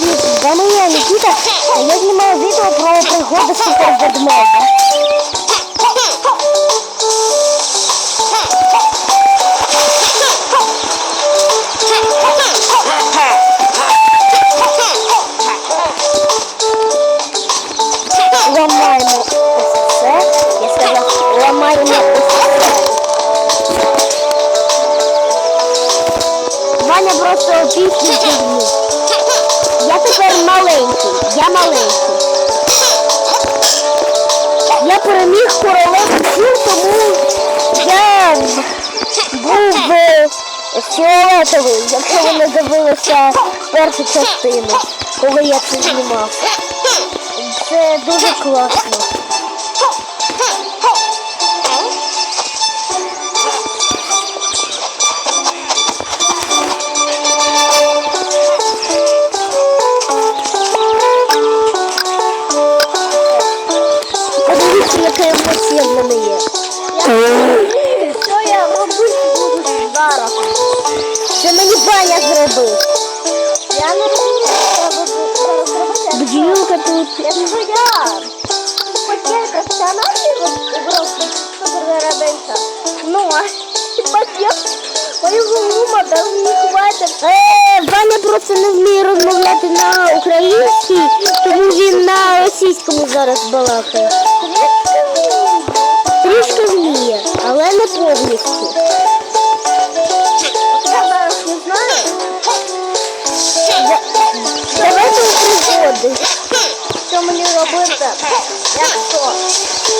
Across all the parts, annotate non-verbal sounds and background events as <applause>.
привіт! Я, Нікіта, а я знімаю відео про пригоди супер ведмедя. Ламаємо ось це. Я сказав, ламаємо ось. Ваня просто пісню дивні. Я тепер маленький, я маленький. Я переміг королеву тому я був фіолетовий, якщо ви не дивилися першу частину, коли я це знімав. Це дуже класно. Ваня. Я не розумію, Бджілка тут. Я хотів професіональний ігрок суперверабельця, ну, а хотів моєго ума не хватить. Е, Ваня просто не вміє розмовляти на українській, тому він на російському зараз балакає. Трішки вміє, але не повністю. Давайте у пригоди. Що мені робити? Якщо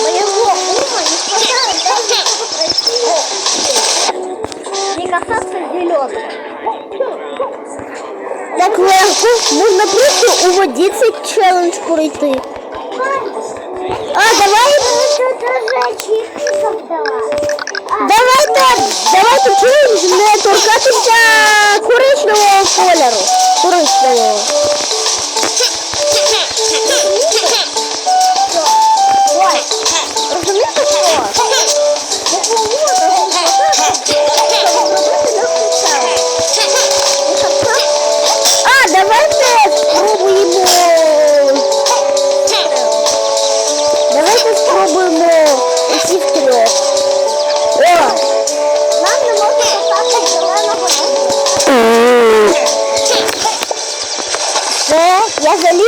моєго ума не хватає даже щоб пройти не касаться зеленого. Так легко, можна просто у воді цей челендж пройти. А, давай. Давайте, давайте челендж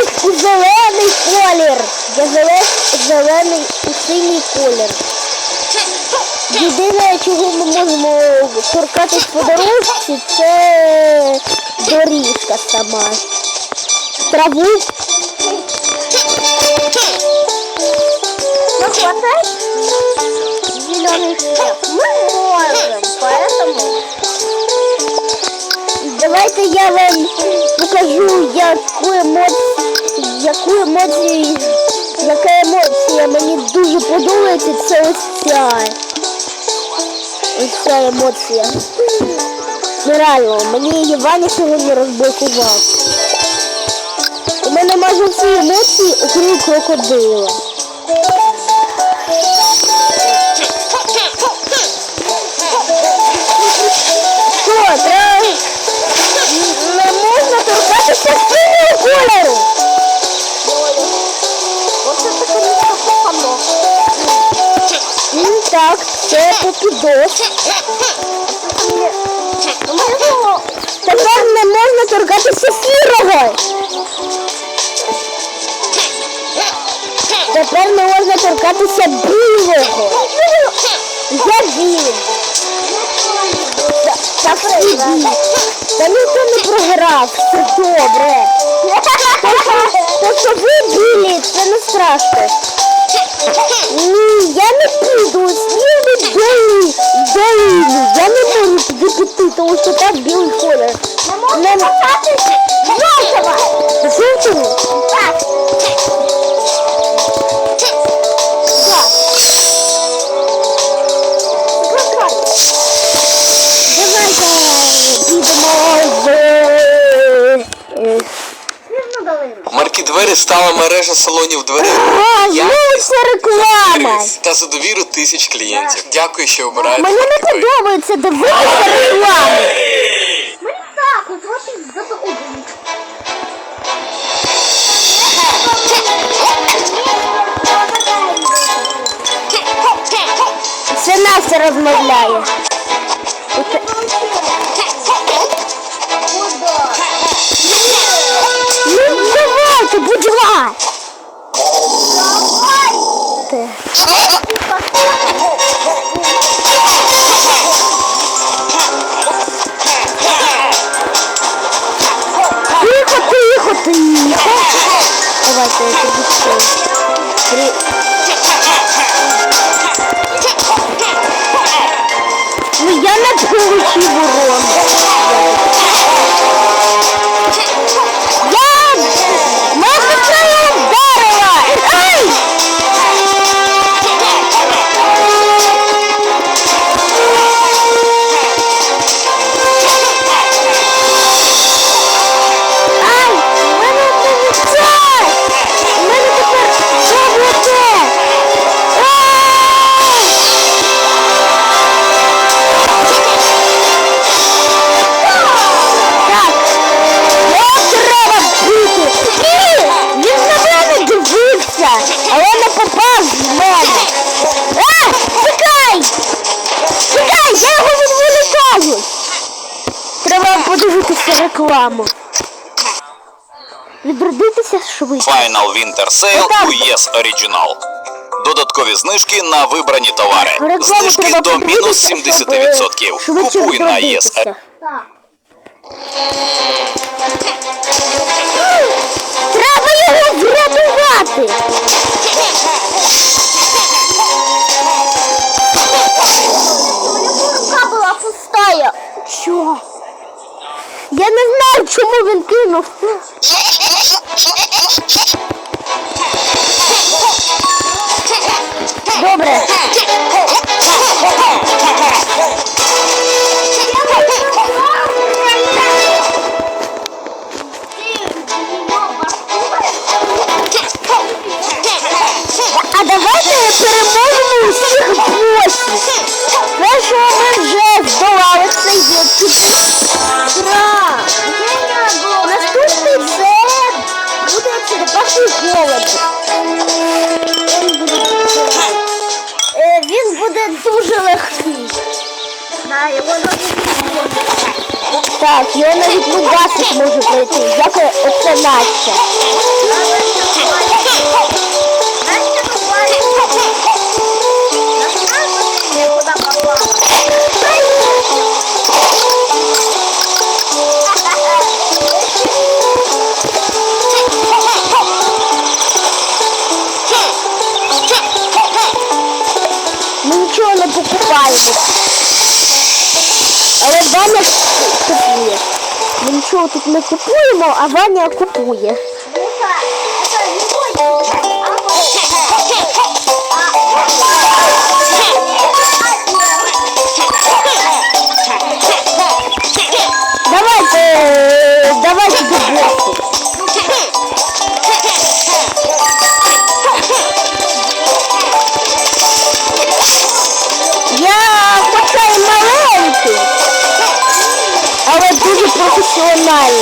у зелений колір. Я заліз у зелений у синій колір. Єдине, чого ми можемо торкатись по дорожці, це доріжка сама. Траву. Ну, хватай. Зеленый цвет. Мы можем, поэтому... Давайте я вам покажу, яку емоцію, яку яка емоція мені дуже подобається, це ось ця. Ось ця емоція. Ну реально, мені її Ваня сьогодні розблокував. У мене майже всі емоції, окрім крокодила. Так, це попідос. Тепер не можна торкатися сірого. Тепер не можна торкатися білого. Я білий. Та- білі. Та ніхто не програв, все добре. То, що ви білі, це не страшно. Ні, я туди піти, тому що там білий колір. великі двері стала мережа салонів дверей. Ну, реклама! Та за довіру тисяч клієнтів. Дякую, що обираєте. Мені не подобається дивитися реклами. Мені також гроші задоволені. Це нас розмовляє. Ну я на получив урон. рекламу. Відродитися швидше. Final Winter Sale у ЄС yes Original. Додаткові знижки на вибрані товари. Знижки до мінус 70%. Купуй на ЄС. Yes. Треба його врятувати. Чого? Я не знаю, чому він кинув. Добре. легкий. Так, його навіть Лугасик може пройти. Як оце Настя. Але Ваня купує. Ми нічого тут не купуємо, а Ваня купує. Ну Муха, це не <laughs>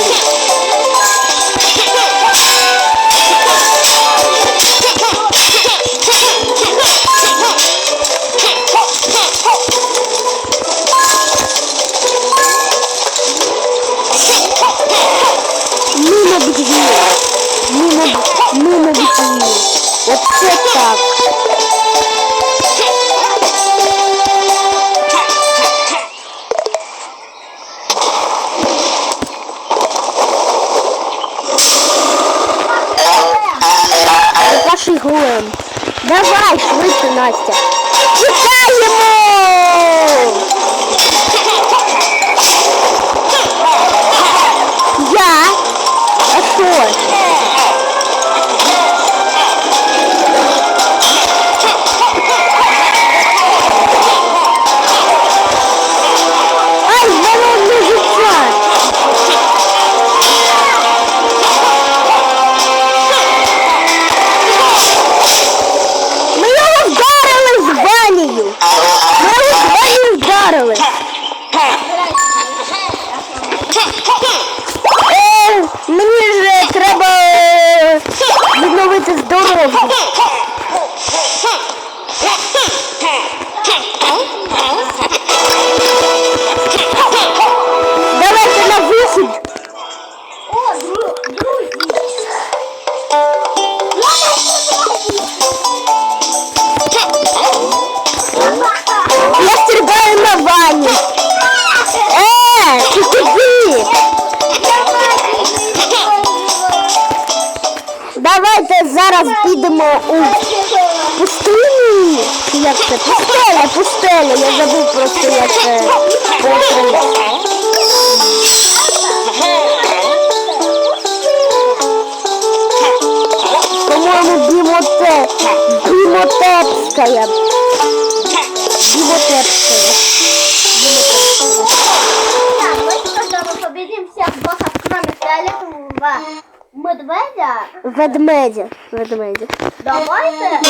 Shit. Підемо у пустиню. Як це? Пустеля, пустеля. Я забув просто як це. по-українськи. По-моему, Бимотеп. Бимотепская. Бимотепская. Так, медведя. Ведмедя. Ведмедя. Давайте.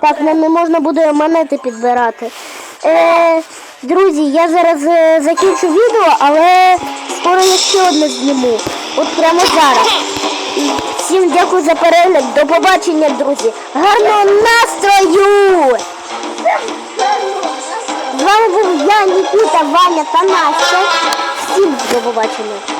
Так, нам не можна буде монети підбирати. Е, друзі, я зараз е, закінчу відео, але скоро я ще одне зніму. От прямо зараз. Всім дякую за перегляд. До побачення, друзі. Гарного настрою! З вами був я, Нікіта, Ваня та Настя. Всім до побачення.